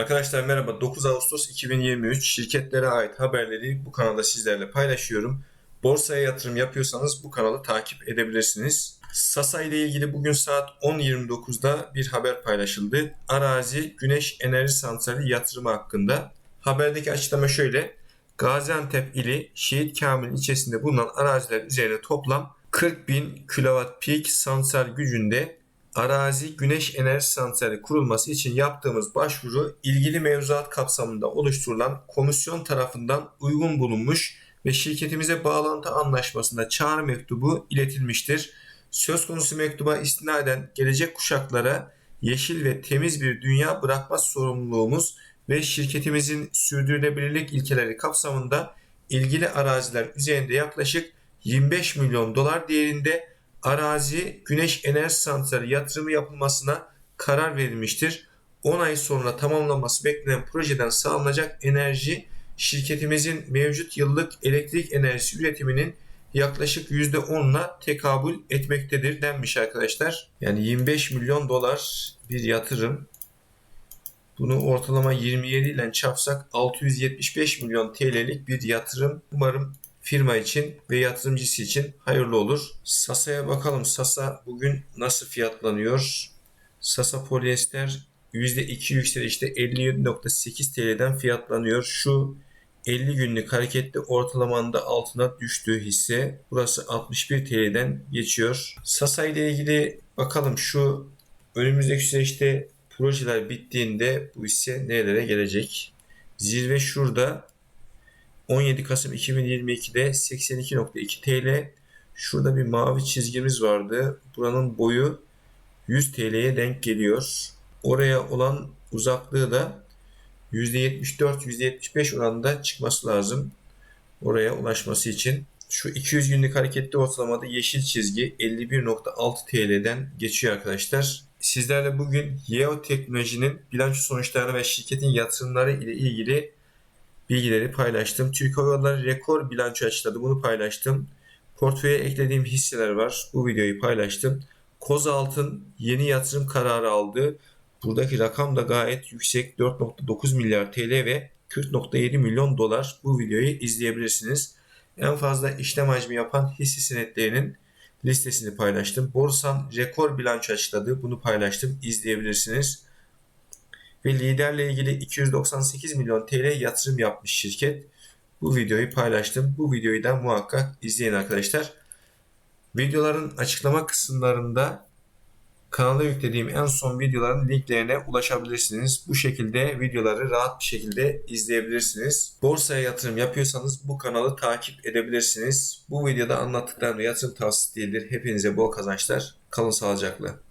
Arkadaşlar merhaba. 9 Ağustos 2023 şirketlere ait haberleri bu kanalda sizlerle paylaşıyorum. Borsaya yatırım yapıyorsanız bu kanalı takip edebilirsiniz. Sasa ile ilgili bugün saat 10.29'da bir haber paylaşıldı. Arazi Güneş Enerji Santrali yatırımı hakkında. Haberdeki açıklama şöyle. Gaziantep ili Şehit Kamil ilçesinde bulunan araziler üzerine toplam 40 bin kW peak santral gücünde arazi güneş enerji santrali kurulması için yaptığımız başvuru ilgili mevzuat kapsamında oluşturulan komisyon tarafından uygun bulunmuş ve şirketimize bağlantı anlaşmasında çağrı mektubu iletilmiştir. Söz konusu mektuba istinaden gelecek kuşaklara yeşil ve temiz bir dünya bırakma sorumluluğumuz ve şirketimizin sürdürülebilirlik ilkeleri kapsamında ilgili araziler üzerinde yaklaşık 25 milyon dolar değerinde arazi güneş enerji santrali yatırımı yapılmasına karar verilmiştir. 10 ay sonra tamamlanması beklenen projeden sağlanacak enerji şirketimizin mevcut yıllık elektrik enerjisi üretiminin yaklaşık %10'la tekabül etmektedir denmiş arkadaşlar. Yani 25 milyon dolar bir yatırım. Bunu ortalama 27 ile çarpsak 675 milyon TL'lik bir yatırım. Umarım firma için ve yatırımcısı için hayırlı olur. Sasa'ya bakalım. Sasa bugün nasıl fiyatlanıyor? Sasa polyester %2 yükselişte 57.8 TL'den fiyatlanıyor. Şu 50 günlük hareketli ortalamanın da altına düştüğü hisse burası 61 TL'den geçiyor. Sasa ile ilgili bakalım şu önümüzdeki süreçte projeler bittiğinde bu hisse nerelere gelecek? Zirve şurada 17 Kasım 2022'de 82.2 TL. Şurada bir mavi çizgimiz vardı. Buranın boyu 100 TL'ye denk geliyor. Oraya olan uzaklığı da %74-%75 oranında çıkması lazım. Oraya ulaşması için. Şu 200 günlük hareketli ortalamada yeşil çizgi 51.6 TL'den geçiyor arkadaşlar. Sizlerle bugün Yeo Teknoloji'nin bilanço sonuçlarını ve şirketin yatırımları ile ilgili bilgileri paylaştım. Türk Hava Yolları rekor bilanço açıkladı. Bunu paylaştım. Portföye eklediğim hisseler var. Bu videoyu paylaştım. Kozalt'ın yeni yatırım kararı aldı. Buradaki rakam da gayet yüksek. 4.9 milyar TL ve 40.7 milyon dolar. Bu videoyu izleyebilirsiniz. En fazla işlem hacmi yapan hisse senetlerinin listesini paylaştım. Borsan rekor bilanço açıkladı. Bunu paylaştım. İzleyebilirsiniz ve liderle ilgili 298 milyon TL yatırım yapmış şirket. Bu videoyu paylaştım. Bu videoyu da muhakkak izleyin arkadaşlar. Videoların açıklama kısımlarında kanala yüklediğim en son videoların linklerine ulaşabilirsiniz. Bu şekilde videoları rahat bir şekilde izleyebilirsiniz. Borsaya yatırım yapıyorsanız bu kanalı takip edebilirsiniz. Bu videoda anlattıklarım yatırım tavsiyesi değildir. Hepinize bol kazançlar. Kalın sağlıcakla.